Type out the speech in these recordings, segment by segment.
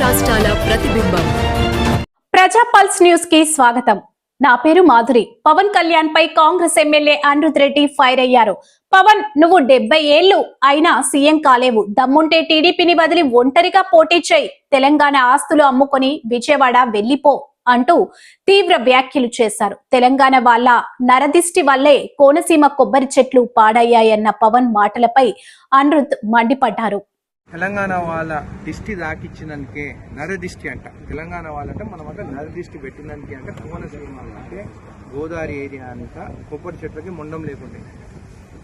రాష్ట్రాల ప్రతిబింబం. ప్రజా పల్స్ న్యూస్కి స్వాగతం. నా పేరు మాధురి. పవన్ కళ్యాణ్ పై కాంగ్రెస్ ఎమ్మెల్యే అనిరుద్ రెడ్డి ఫైర్ అయ్యారు. పవన్ నువ్వు డెబ్బై ఏళ్ళు అయినా సీఎం కాలేవు. దమ్ముంటే టీడీపీని వదిలి ఒంటరిగా పోటీ చేయి. తెలంగాణ ఆస్తులు అమ్ముకొని విజయవాడ వెళ్ళిపో అంటూ తీవ్ర వ్యాఖ్యలు చేశారు. తెలంగాణ వాళ్ళ నరదిష్టి వల్లే కోనసీమ కొబ్బరి చెట్లు పాడయ్యాయన్న పవన్ మాటలపై అనిరుద్ మండిపడ్డారు. తెలంగాణ వాళ్ళ దిష్టి దాకిచ్చినందుకే నరదిష్టి అంట. తెలంగాణ వాళ్ళంటే మనం అంటే నరదిష్టి పెట్టినందుకే అంటే కోనసీమ అంటే గోదావరి ఏరియా అంతా కొబ్బరి చెట్లకి మొండం లేకుండే.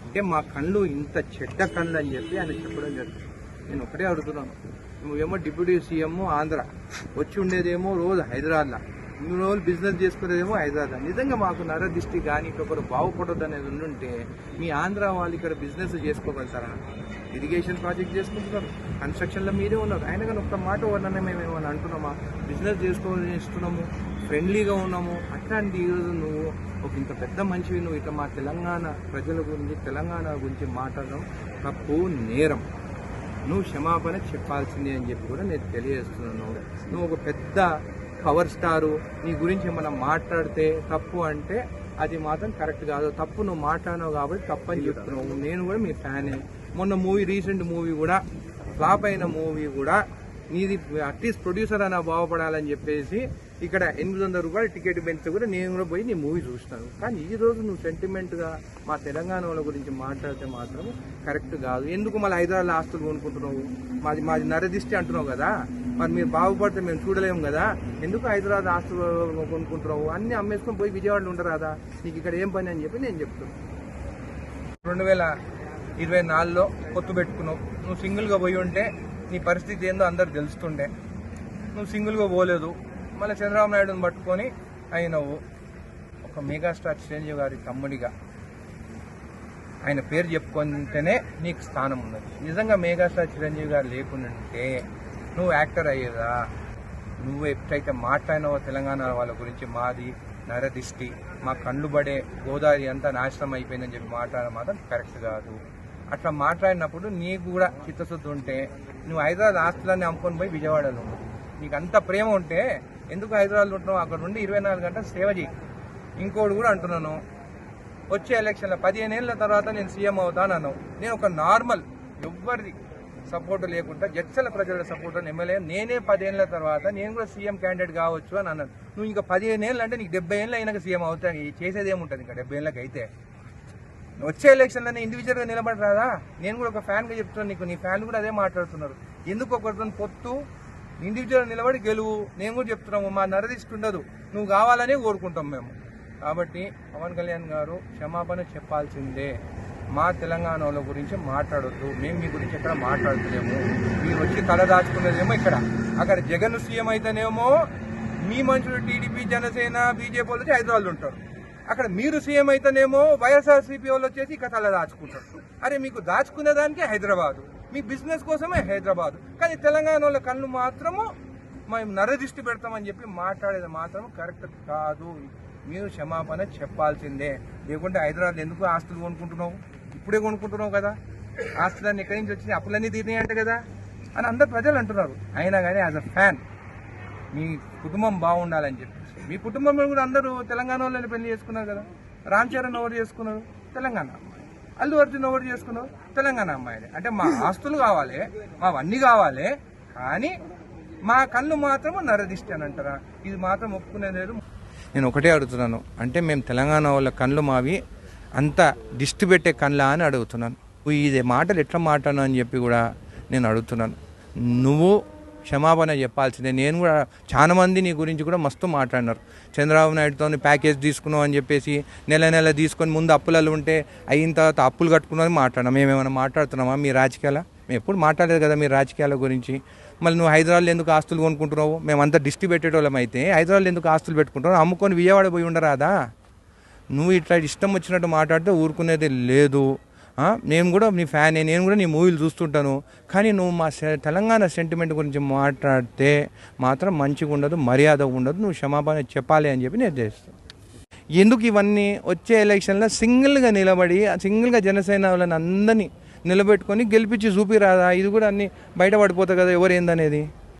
అంటే మా కళ్ళు ఇంత చెడ్డ కళ్ళు అని చెప్పి ఆయన చెప్పడం జరుగుతుంది నేను ఒకటే అడుగుతున్నాను. నువ్వేమో డిప్యూటీ సీఎం ఆంధ్ర. వచ్చి ఉండేదేమో రోజు హైదరాబాద్లో. ఇన్ని రోజులు బిజినెస్ చేసుకునేదేమో హైదరాబాద్ నిజంగా మాకు నరదిష్టి కానీ ఒకరు బాగుపడదు అనేది ఉండుంటే మీ ఆంధ్ర వాళ్ళు ఇక్కడ బిజినెస్ చేసుకోగలుగుతారా? ఇరిగేషన్ ప్రాజెక్ట్ చేసుకుంటున్నారు. కన్స్ట్రక్షన్లో మీరే ఉన్నారు. ఆయన కానీ ఒక్క మాట వల్లనే మేము ఏమైనా అంటున్నామా? బిజినెస్ చేసుకోవాలని ఇస్తున్నాము ఫ్రెండ్లీగా ఉన్నాము. అట్లాంటి ఈరోజు నువ్వు ఒక ఇంత పెద్ద మనిషివి. నువ్వు ఇట్లా మా తెలంగాణ ప్రజల గురించి తెలంగాణ గురించి మాట్లాడడం తప్పు నేరం. నువ్వు క్షమాపణ చెప్పాల్సిందే అని చెప్పి కూడా నేను తెలియజేస్తున్నాను. నువ్వు ఒక పెద్ద పవర్ స్టారు. నీ గురించి ఏమైనా మాట్లాడితే తప్పు అంటే అది మాత్రం కరెక్ట్ కాదు. తప్పు నువ్వు మాట్లాడినావు కాబట్టి తప్పు అని చెప్తున్నావు. నేను కూడా మీ ఫ్యానే. మొన్న మూవీ రీసెంట్ మూవీ కూడా ఫ్లాప్ అయిన మూవీ కూడా నీది అట్లీస్ట్ ప్రొడ్యూసర్ అన్న బాగుపడాలని చెప్పేసి ఇక్కడ ఎనిమిది వందల రూపాయలు టికెట్ పెంచితే కూడా నేను కూడా పోయి నీ మూవీ చూస్తాను కానీ ఈ రోజు నువ్వు సెంటిమెంట్గా మా తెలంగాణ వాళ్ళ గురించి మాట్లాడితే మాత్రం కరెక్ట్ కాదు. ఎందుకు మళ్ళీ హైదరాబాద్ ఆస్తులు కొనుక్కుంటున్నావు? మాది మాది నరదిష్టి అంటున్నావు కదా? మరి మీరు బాగుపడితే మేము చూడలేము కదా? ఎందుకు హైదరాబాద్ ఆస్తులు కొనుక్కుంటున్నావు? అన్ని అమ్మేసుకొని పోయి విజయవాడలో ఉండరాదా? నీకు ఇక్కడ ఏం పని అని చెప్పి నేను చెప్తున్నాను రెండు వేల ఇరవై నాలుగులో పొత్తు పెట్టుకున్నావు. నువ్వు సింగిల్గా పోయి ఉంటే నీ పరిస్థితి ఏందో అందరు తెలుస్తుండే. నువ్వు సింగిల్గా పోలేదు. మళ్ళీ చంద్రబాబు నాయుడుని పట్టుకొని అయినవు. ఒక మెగాస్టార్ చిరంజీవి గారి తమ్ముడిగా. ఆయన పేరు చెప్పుకుంటేనే నీకు స్థానం ఉన్నది. నిజంగా మెగాస్టార్ చిరంజీవి గారు లేకుంటే నువ్వు యాక్టర్ అయ్యేదా? నువ్వు ఎప్పుడైతే మాట్లాడినావో తెలంగాణ వాళ్ళ గురించి మాది నరదిష్టి మా కళ్ళు పడే గోదావరి అంతా నాశనం అయిపోయిందని చెప్పి మాట్లాడడం మాత్రం కరెక్ట్ కాదు. అట్లా మాట్లాడినప్పుడు నీకు కూడా చిత్తశుద్ధి ఉంటే నువ్వు హైదరాబాద్ ఆస్తులన్నీ అమ్ముకొని పోయి విజయవాడలో నీకు అంత ప్రేమ ఉంటే ఎందుకు హైదరాబాద్లో ఉంటున్నావు అక్కడ నుండి ఇరవై నాలుగు గంటలు సేవ చేయి. ఇంకోటి కూడా అంటున్నాను వచ్చే ఎలక్షన్లో పదిహేను ఏళ్ళ తర్వాత నేను సీఎం అవుతాను నేను ఒక నార్మల్ ఎవ్వరిది సపోర్ట్ లేకుండా జడ్చల ప్రజల సపోర్ట్ ఎమ్మెల్యే నేనే పదిహేనుల తర్వాత నేను కూడా సీఎం క్యాండిడేట్ కావచ్చు అని అన్నాను. నువ్వు ఇంకా పదిహేను ఏళ్ళు అంటే నీకు డెబ్బై ఏళ్ళు అయినాక సీఎం అవుతాను చేసేది ఏముంటుంది ఇంకా డెబ్బై ఏళ్ళకి అయితే వచ్చే ఎలక్షన్లోనే ఇండివిజువల్గా నిలబడరాదా? నేను కూడా ఒక ఫ్యాన్గా చెప్తున్నాను నీకు. నీ ఫ్యాన్ కూడా అదే మాట్లాడుతున్నారు. ఎందుకు ఒకరితో పొత్తు? ఇండివిజువల్ నిలబడి గెలువు. నేను కూడా చెప్తున్నాము మా నరదిష్టి ఉండదు. నువ్వు కావాలనే కోరుకుంటాం మేము. కాబట్టి పవన్ కళ్యాణ్ గారు క్షమాపణ చెప్పాల్సిందే. మా తెలంగాణలో గురించి మాట్లాడొద్దు. మేము మీ గురించి ఎక్కడ మాట్లాడతలేము. మీరు వచ్చి తల దాచుకున్నదేమో ఇక్కడ. అక్కడ జగన్ సీఎం అయితేనేమో మీ మనుషులు టీడీపీ జనసేన బీజేపీ వాళ్ళు వచ్చి హైదరాబాద్ ఉంటారు. అక్కడ మీరు సీఎం అయితేనేమో వైఎస్ఆర్సీపీ వాళ్ళు వచ్చేసి ఇక తల దాచుకుంటారు. అరే మీకు దాచుకునే దానికే హైదరాబాదు. మీ బిజినెస్ కోసమే హైదరాబాదు. కానీ తెలంగాణ వాళ్ళ కళ్ళు మాత్రము మేము నరదిష్టి పెడతామని చెప్పి మాట్లాడేది మాత్రం కరెక్ట్ కాదు. మీరు క్షమాపణ చెప్పాల్సిందే. లేకుంటే హైదరాబాద్ ఎందుకు ఆస్తులు కొనుక్కుంటున్నావు? ఇప్పుడే కొనుక్కుంటున్నావు కదా. ఆస్తులన్నీ ఎక్కడి నుంచి వచ్చినాయి? అప్పులన్నీ తీరినాయి అంట కదా. అని అందరు ప్రజలు అంటున్నారు. అయినా కానీ యాజ్ అ ఫ్యాన్ మీ కుటుంబం బాగుండాలని చెప్పి. మీ కుటుంబంలో కూడా అందరూ తెలంగాణ వాళ్ళని పెళ్ళి చేసుకున్నారు కదా. రామ్ చరణ్ ఎవరు చేసుకున్నారు? తెలంగాణ అమ్మాయి. అల్లు అర్జున్ ఎవరు చేసుకున్నారు? తెలంగాణ అమ్మాయిని అంటే మా ఆస్తులు కావాలి మావన్నీ కావాలి కానీ మా కళ్ళు మాత్రం నరదిష్టి అని అంటారా? ఇది మాత్రం ఒప్పుకునేది లేదు. నేను ఒకటే అడుగుతున్నాను. అంటే మేము తెలంగాణ వాళ్ళ కళ్ళు మావి అంత దిష్టి పెట్టే కళ్ళ అని అడుగుతున్నాను. ఇది మాటలు ఎట్లా మాట్లాడను అని చెప్పి కూడా నేను అడుగుతున్నాను. నువ్వు క్షమాపణ చెప్పాల్సిందే. నేను కూడా చాలా మంది నీ గురించి కూడా మస్తు మాట్లాడినారు. చంద్రబాబు నాయుడుతో ప్యాకేజ్ తీసుకున్నావు అని చెప్పేసి నెల నెల తీసుకొని ముందు అప్పులలో ఉంటే అయిన తర్వాత అప్పులు కట్టుకున్నది మాట్లాడినా. మేమేమైనా మాట్లాడుతున్నామా మీ రాజకీయాల? మేము ఎప్పుడు మాట్లాడలేదు కదా మీ రాజకీయాల గురించి. మళ్ళీ నువ్వు హైదరాబాద్లో ఎందుకు ఆస్తులు కొనుక్కుంటున్నావు? మేమంతా డిస్టి పెట్టేటోళ్ళం అయితే హైదరాబాద్లో ఎందుకు ఆస్తులు పెట్టుకుంటున్నావు? అమ్ముకొని విజయవాడ పోయి ఉండరాదా? నువ్వు ఇట్లా ఇష్టం వచ్చినట్టు మాట్లాడితే ఊరుకునేది లేదు. నేను కూడా నీ ఫ్యాన్ నేను కూడా నీ మూవీలు చూస్తుంటాను. కానీ నువ్వు మా సె- తెలంగాణ సెంటిమెంట్ గురించి మాట్లాడితే మాత్రం మంచిగా ఉండదు మర్యాద ఉండదు. నువ్వు క్షమాపణ చెప్పాలి అని చెప్పి నేను చేస్తాను ఎందుకు ఇవన్నీ వచ్చే ఎలక్షన్లో సింగిల్గా నిలబడి ఆ సింగిల్గా జనసేన వాళ్ళని అందరినీ నిలబెట్టుకొని గెలిపించి చూపిరాదా? ఇది కూడా అన్ని బయటపడిపోతుంది కదా ఎవరు ఏందనేది?